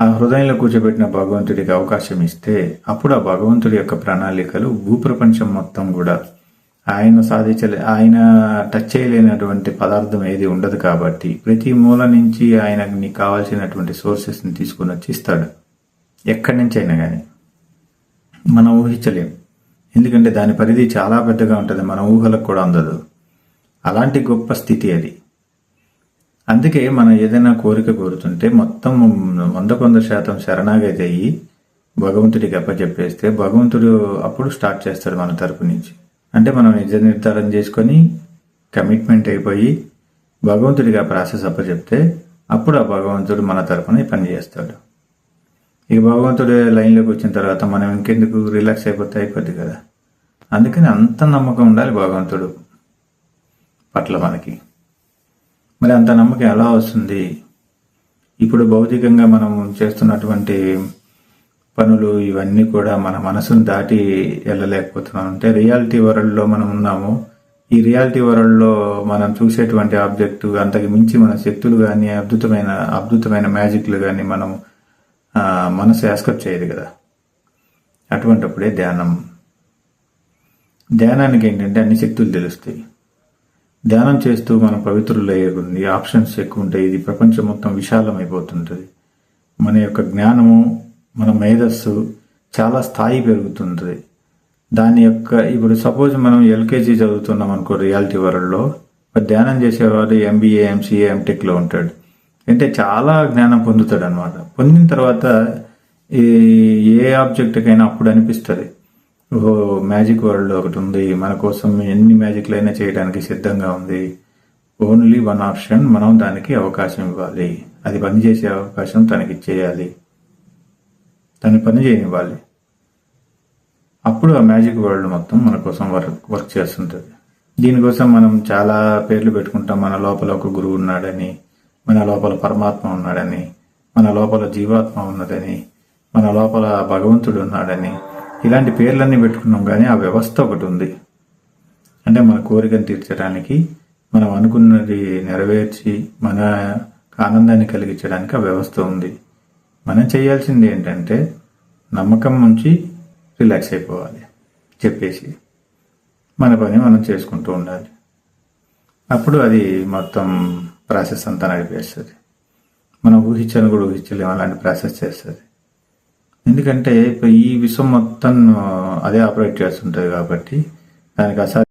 ఆ హృదయంలో కూర్చోబెట్టిన భగవంతుడికి అవకాశం ఇస్తే అప్పుడు ఆ భగవంతుడి యొక్క ప్రణాళికలు భూప్రపంచం మొత్తం కూడా ఆయన సాధించలే ఆయన టచ్ చేయలేనటువంటి పదార్థం ఏది ఉండదు కాబట్టి ప్రతి మూల నుంచి ఆయనకి కావాల్సినటువంటి సోర్సెస్ని తీసుకుని వచ్చి ఇస్తాడు. ఎక్కడి నుంచి అయినా కానీ. మనం ఊహించలేం ఎందుకంటే దాని పరిధి చాలా పెద్దగా ఉంటుంది మన ఊహలకు కూడా అందదు. అలాంటి గొప్ప స్థితి అది. అందుకే మనం ఏదైనా కోరిక కోరుతుంటే మొత్తం వంద శాతం శరణాగతి అయ్యి భగవంతుడికి అప్పచెప్పేస్తే భగవంతుడు అప్పుడు స్టార్ట్ చేస్తాడు మన తరపు నుంచి. అంటే మనం నిజ నిర్ధారణ చేసుకొని కమిట్మెంట్ అయిపోయి భగవంతుడికి ఆ ప్రాసెస్ అప్పచెప్తే అప్పుడు ఆ భగవంతుడు మన తరపున ఈ పని చేస్తాడు. ఇక భగవంతుడు లైన్లోకి వచ్చిన తర్వాత మనం ఇంకెందుకు రిలాక్స్ అయిపోతే అయిపోద్ది కదా. అందుకని అంత నమ్మకం ఉండాలి భగవంతుడు పట్ల మనకి. మరి అంత నమ్మకం ఎలా వస్తుంది? ఇప్పుడు భౌతికంగా మనం చేస్తున్నటువంటి పనులు ఇవన్నీ కూడా మన మనసును దాటి వెళ్ళలేకపోతున్నాం. అంటే రియాలిటీ వరల్డ్లో మనం ఉన్నాము. ఈ రియాలిటీ వరల్డ్లో మనం చూసేటువంటి ఆబ్జెక్ట్ అంతకు మించి మన శక్తులు కానీ అద్భుతమైన అద్భుతమైన మ్యాజిక్లు కానీ మనం మనసు యాస్కప్ చేయదు కదా. అటువంటప్పుడే ధ్యానం. ధ్యానానికి ఏంటంటే అన్ని శక్తులు తెలుస్తాయి. ధ్యానం చేస్తూ మనం పవిత్రులు అయ్యేది ఆప్షన్స్ ఎక్కువ ఉంటాయి ఇది ప్రపంచం మొత్తం విశాలమైపోతుంటుంది. మన యొక్క జ్ఞానము మన మేధస్సు చాలా స్థాయి పెరుగుతుంటుంది. దాని యొక్క ఇప్పుడు సపోజ్ మనం ఎల్కేజీ చదువుతున్నాం అనుకో రియాలిటీ వరల్డ్లో. ధ్యానం చేసేవాడు ఎంబీఏ ఎంసీఏ ఎంటెక్లో ఉంటాడు. అంటే చాలా జ్ఞానం పొందుతాడు అనమాట పొందిన తర్వాత ఈ ఏ ఆబ్జెక్ట్కైనా అప్పుడు అనిపిస్తుంది. ఓహో మ్యాజిక్ వరల్డ్ ఒకటి ఉంది. మన కోసం ఎన్ని మ్యాజిక్లు అయినా చేయడానికి సిద్ధంగా ఉంది. ఓన్లీ వన్ ఆప్షన్ మనం దానికి అవకాశం ఇవ్వాలి. అది పని చేసే అవకాశం తనకి ఇచ్చేయాలి. తను పని చేయనివ్వాలి. అప్పుడు ఆ మ్యాజిక్ వరల్డ్ మొత్తం మన కోసం వర్క్ వర్క్ చేస్తుంటుంది. దీనికోసం మనం చాలా పేర్లు పెట్టుకుంటాం. మన లోపల ఒక గురువు ఉన్నాడని మన లోపల పరమాత్మ ఉన్నాడని మన లోపల జీవాత్మ ఉన్నదని మన లోపల భగవంతుడు ఉన్నాడని ఇలాంటి పేర్లన్నీ పెట్టుకున్నాం కానీ ఆ వ్యవస్థ ఒకటి ఉంది. అంటే మన కోరికను తీర్చడానికి మనం అనుకున్నది నెరవేర్చి మన ఆనందాన్ని కలిగించడానికి ఆ వ్యవస్థ ఉంది. మనం చేయాల్సింది ఏంటంటే నమ్మకం నుంచి రిలాక్స్ అయిపోవాలి చెప్పేసి. మన పని మనం చేసుకుంటూ ఉండాలి. అప్పుడు అది మొత్తం ప్రాసెస్ అంతా నడిపేస్తుంది. మనం ఊహించని కూడా ఊహించలేము అలాంటి ప్రాసెస్ చేస్తుంది. ఎందుకంటే ఇప్పుడు ఈ విశ్వం మొత్తం అదే ఆపరేట్ చేస్తుంటుంది కాబట్టి దానికి అసలు